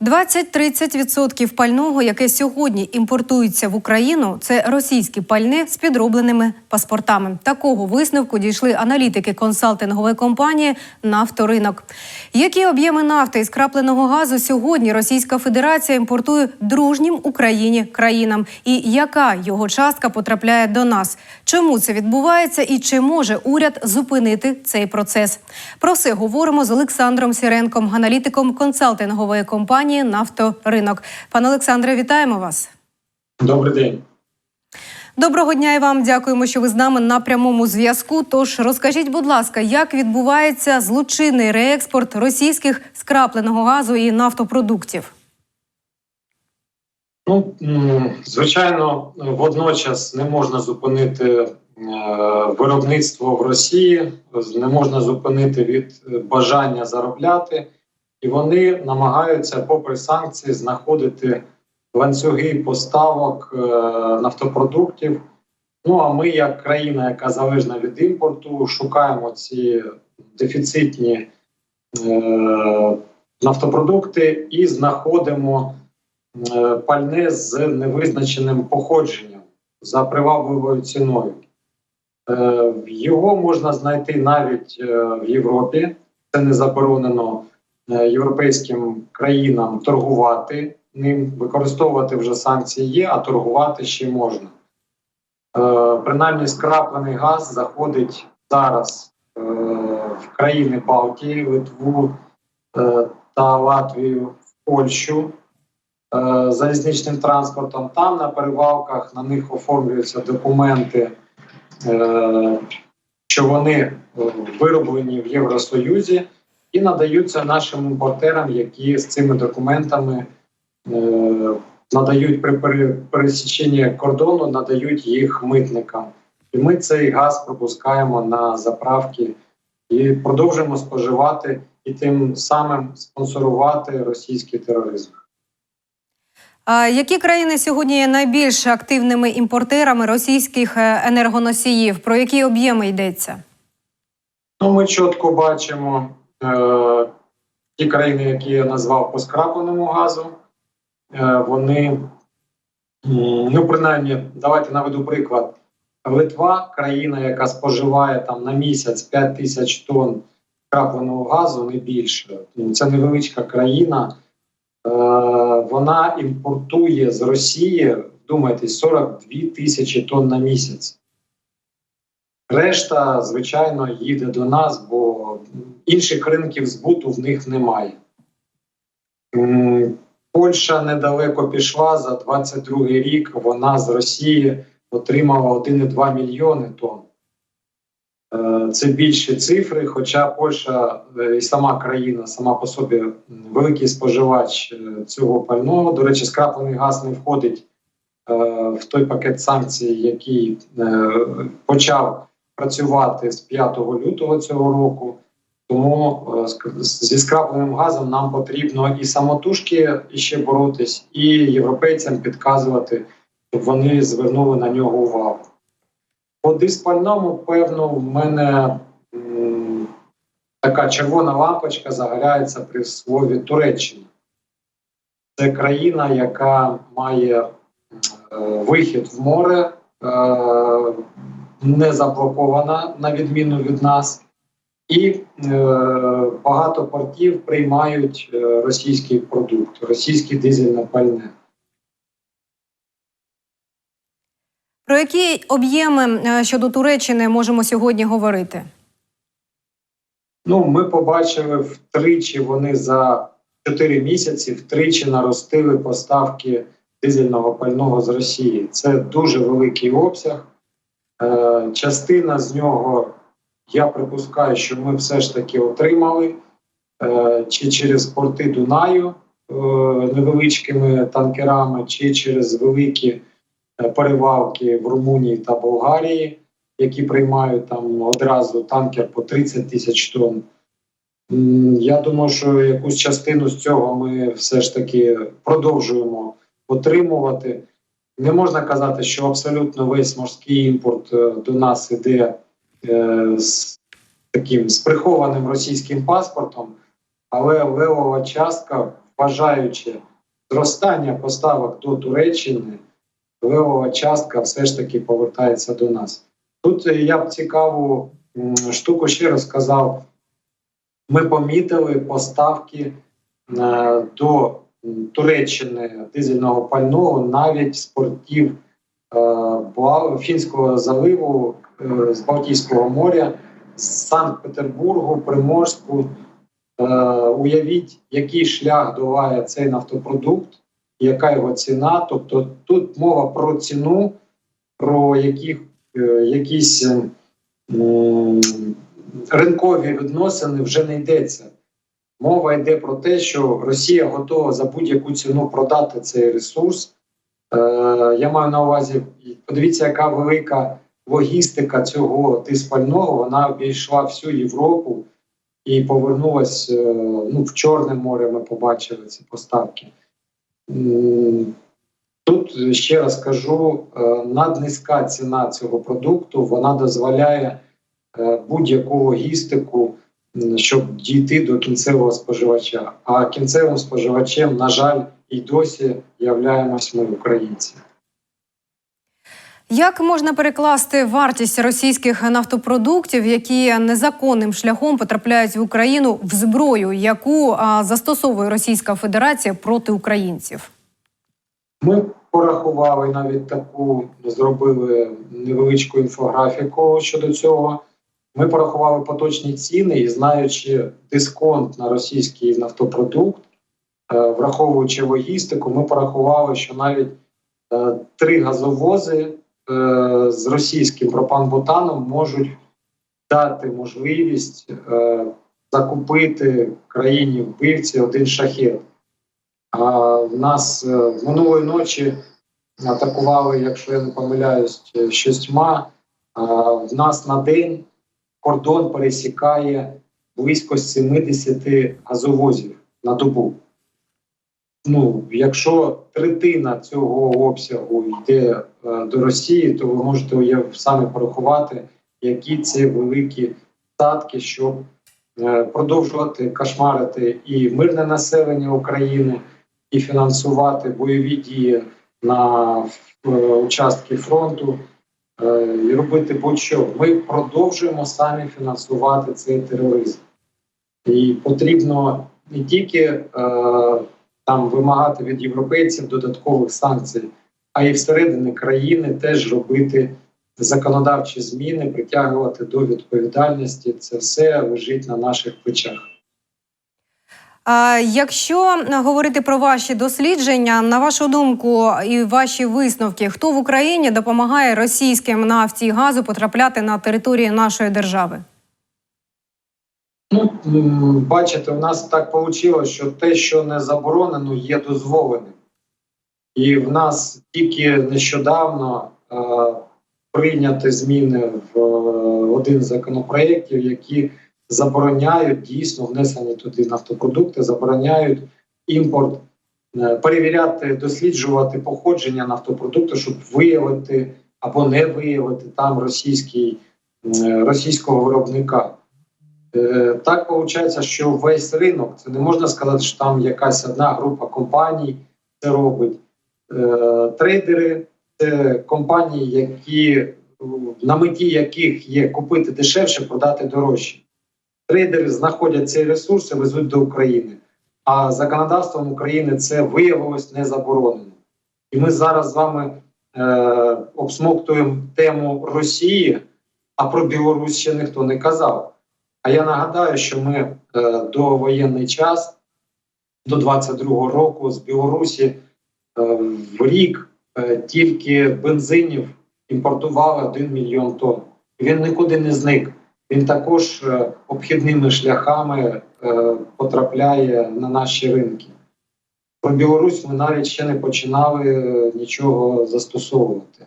20-30% пального, яке сьогодні імпортується в Україну, це російське пальне з підробленими паспортами. Такого висновку дійшли аналітики консалтингової компанії Нафторинок. Які об'єми нафти і скрапленого газу сьогодні Російська Федерація імпортує дружнім Україні країнам? І яка його частка потрапляє до нас? Чому це відбувається і чи може уряд зупинити цей процес? Про все говоримо з Олександром Сіренком, аналітиком консалтингової компанії Нафторинок. Пане Олександре, вітаємо вас. Добрий день. Доброго дня і вам. Дякуємо, що ви з нами на прямому зв'язку. Тож розкажіть, будь ласка, як відбувається злочинний реекспорт російських скрапленого газу і нафтопродуктів? Ну звичайно, водночас не можна зупинити е, виробництво в Росії, не можна зупинити від бажання заробляти, і вони намагаються, попри санкції, знаходити ланцюги поставок е, нафтопродуктів. Ну а ми, як країна, яка залежна від імпорту, шукаємо ці дефіцитні е, нафтопродукти і знаходимо е, пальне з невизначеним походженням за привабливою ціною. Його можна знайти навіть в Європі. Це не заборонено європейським країнам торгувати ним, використовувати вже санкції є, а торгувати ще можна. Е, Принаймні, скраплений газ заходить зараз е, в країни Балтії, Литву е, та Латвію, в Польщу е, залізничним транспортом. Там на перевалках на них оформлюються документи, е, що вони е, вироблені в Євросоюзі, і надаються нашим імпортерам, які з цими документами е, надають при пересіченні кордону, надають їх митникам. І ми цей газ пропускаємо на заправки і продовжуємо споживати і тим самим спонсорувати російський тероризм. А які країни сьогодні є найбільш активними імпортерами російських е, енергоносіїв? Про які об'єми йдеться? Ну, ми чітко бачимо ті країни, які я назвав по скрапленому газу. Е, вони, ну принаймні, давайте наведу приклад. Литва, країна, яка споживає там на місяць 5 тисяч тонн скрапленого газу, не більше. Це невеличка країна. Е, вона імпортує з Росії, вдумайтесь, 42 тисячі тонн на місяць. Решта, звичайно, їде до нас, бо інших ринків збуту в них немає. Польща недалеко пішла за 22 рік. Вона з Росії отримала 1,2 мільйони тонн. Е, Це більші цифри, хоча Польща е, і сама країна, сама по собі великий споживач е, цього пального. До речі, скраплений газ не входить в той пакет санкцій, який почав працювати з 5 лютого цього року. Тому е, зі скрапленим газом нам потрібно і самотужки ще боротись, і європейцям підказувати, щоб вони звернули на нього увагу. По диспальному, певно, в мене м, така червона лампочка загоряється при слові Туреччина. Це країна, яка має е, вихід в море, е, не заблокована на відміну від нас, і е, багато портів приймають е, російський продукт, російське дизельне пальне. Про які об'єми е, щодо Туреччини можемо сьогодні говорити? Ну, ми побачили втричі вони за 4 місяці втричі наростили поставки дизельного пального з Росії. Це дуже великий обсяг. Е, частина з нього, я припускаю, що ми все ж таки отримали е, чи через порти Дунаю е, невеличкими танкерами, чи через великі перевалки в Румунії та Болгарії, які приймають там одразу танкер по 30 тисяч тонн. Я думаю, що якусь частину з цього ми все ж таки продовжуємо отримувати. Не можна казати, що абсолютно весь морський імпорт е, до нас іде е, з таким з прихованим російським паспортом, але левова частка, вважаючи зростання поставок до Туреччини, левова частка все ж таки повертається до нас. Тут я б цікаву штуку ще раз сказав. Ми помітили поставки е, до Туреччини дизельного пального навіть з портів е, Фінського заливу е, з Балтійського моря, з Санкт-Петербургу, Приморську. Е, Уявіть, який шлях долає цей нафтопродукт, яка його ціна. Тобто тут мова про ціну, про яких, якісь ринкові відносини вже не йдеться. Мова йде про те, що Росія готова за будь-яку ціну продати цей ресурс. Е, я маю на увазі, подивіться, яка велика логістика цього диспального. Вона обійшла всю Європу і повернулась е, ну, в Чорне море. Ми побачили ці поставки. Тут ще раз кажу: е, наднизька ціна цього продукту вона дозволяє е, будь-яку логістику, щоб дійти до кінцевого споживача. А кінцевим споживачем, на жаль, і досі являємось ми, українці. Як можна перекласти вартість російських нафтопродуктів, які незаконним шляхом потрапляють в Україну в зброю, яку застосовує Російська Федерація проти українців? Ми порахували навіть таку, зробили невеличку інфографіку щодо цього. Ми порахували поточні ціни і знаючи дисконт на російський нафтопродукт, е, враховуючи логістику, ми порахували, що навіть е, три газовози е, з російським пропан-бутаном можуть дати можливість закупити країні вбивці один шахет. А в нас минулої ночі атакували, якщо я не помиляюсь, шістьма. В нас на день кордон пересікає близько 70 газовозів на добу. Ну, якщо третина цього обсягу йде е, до Росії, то ви можете самі порахувати, які це великі статки, щоб е, продовжувати кошмарити і мирне населення України, і фінансувати бойові дії на е, участки фронту і робити будь-що. Ми продовжуємо самі фінансувати цей тероризм. І потрібно не тільки е, там вимагати від європейців додаткових санкцій, а й всередині країни теж робити законодавчі зміни, притягувати до відповідальності. Це все лежить на наших плечах. Якщо говорити про ваші дослідження, на вашу думку і ваші висновки, хто в Україні допомагає російським нафті і газу потрапляти на територію нашої держави? Ну, бачите, у нас так вийшло, що те, що не заборонено, є дозволеним. І в нас тільки нещодавно е, прийняті зміни в е, один з законопроєктів, які забороняють дійсно внесені туди нафтопродукти, забороняють імпорт, е, перевіряти, досліджувати походження нафтопродукту, щоб виявити або не виявити там російський, е, російського виробника. Е, Так виходить, що весь ринок це не можна сказати, що там якась одна група компаній це робить. Трейдери це компанії, які на меті яких є купити дешевше, продати дорожче. Трейдери знаходять цей ресурс і везуть до України. А законодавством України це виявилось не заборонено. І ми зараз з вами е, обсмоктуємо тему Росії, а про Білорусь ще ніхто не казав. А я нагадаю, що ми е, до воєнний час, до 22-го року, з Білорусі е, в рік е, тільки бензинів імпортували 1 мільйон тонн. Він нікуди не зник. Він також е, обхідними шляхами е, потрапляє на наші ринки. Про Білорусь ми навіть ще не починали е, нічого застосовувати.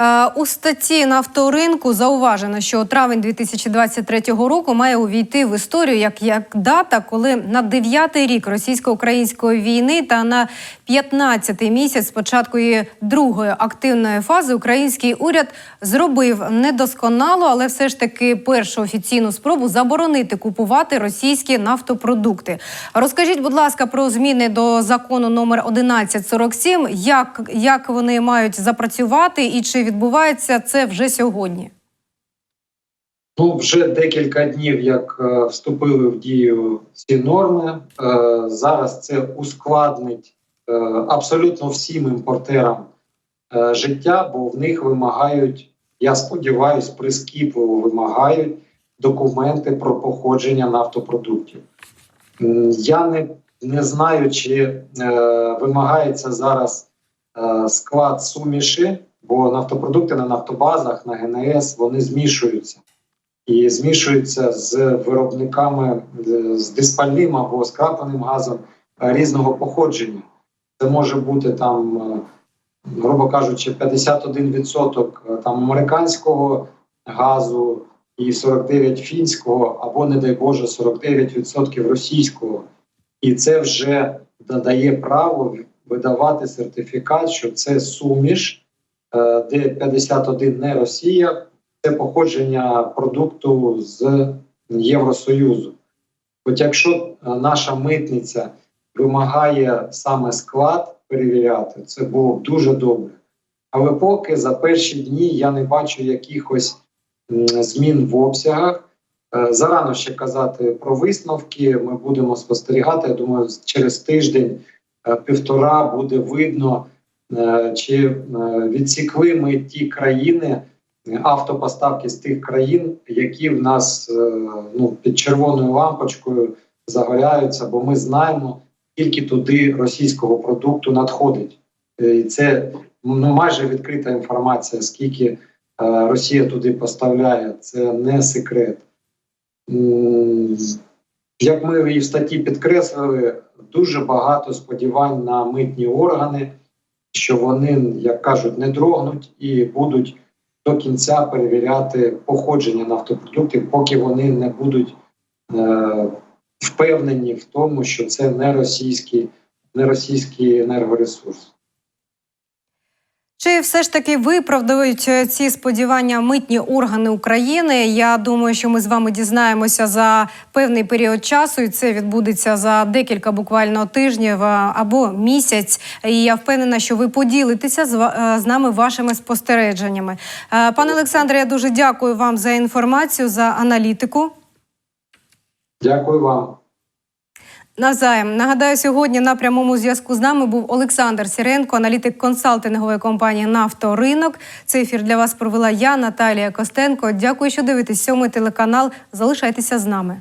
Е, У статті нафторинку зауважено, що травень 2023 року має увійти в історію як, як дата, коли на дев'ятий рік російсько-української війни та на 15-й місяць початку її другої активної фази український уряд зробив недосконало, але все ж таки першу офіційну спробу заборонити купувати російські нафтопродукти. Розкажіть, будь ласка, про зміни до закону номер 1147, як, як вони мають запрацювати і чи відбувається це вже сьогодні? Ну, вже декілька днів, як е, вступили в дію ці норми. Е, зараз це ускладнить е, абсолютно всім імпортерам життя, бо в них вимагають, я сподіваюся, прискіпливо вимагають документи про походження нафтопродуктів. Я не, не знаю, чи е, вимагається зараз е, склад суміші, бо нафтопродукти на нафтобазах, на ГНС вони змішуються і змішуються з виробниками е, з диспальним або скрапленим газом е, різного походження. Це може бути там, е, грубо кажучи, 51% там американського газу і 49% фінського, або, не дай Боже, 49% російського. І це вже додає право видавати сертифікат, що це суміш, е, де 51 не Росія, це походження продукту з Євросоюзу. От якщо е, наша митниця вимагає саме склад перевіряти, це було б дуже добре. Але поки за перші дні я не бачу якихось змін в обсягах. Е, Зарано ще казати про висновки. Ми будемо спостерігати. Я думаю, через тиждень е, півтора буде видно, е, чи е, відсікли ми ті країни автопоставки з тих країн, які в нас е, ну, під червоною лампочкою загоряються, бо ми знаємо, скільки туди російського продукту надходить. Е, І це ну, майже відкрита інформація, скільки е, Росія туди поставляє. Це не секрет. Як ми і в статті підкреслили, дуже багато сподівань на митні органи, що вони, як кажуть, не дрогнуть і будуть до кінця перевіряти походження нафтопродуктів, поки вони не будуть е, впевнені в тому, що це не російський, не російський енергоресурс. Чи все ж таки виправдають е, ці сподівання митні органи України? Я думаю, що ми з вами дізнаємося за певний період часу, і це відбудеться за декілька буквально тижнів або місяць. І я впевнена, що ви поділитеся з, е, нами вашими спостереженнями. Е, Пане Олександре, я дуже дякую вам за інформацію, за аналітику. Дякую вам. Назаєм нагадаю, сьогодні на прямому зв'язку з нами був Олександр Сіренко, аналітик консалтингової компанії Нафторинок. Цей ефір для вас провела я, Наталія Костенко. Дякую, що дивитесь сьомий телеканал. Залишайтеся з нами.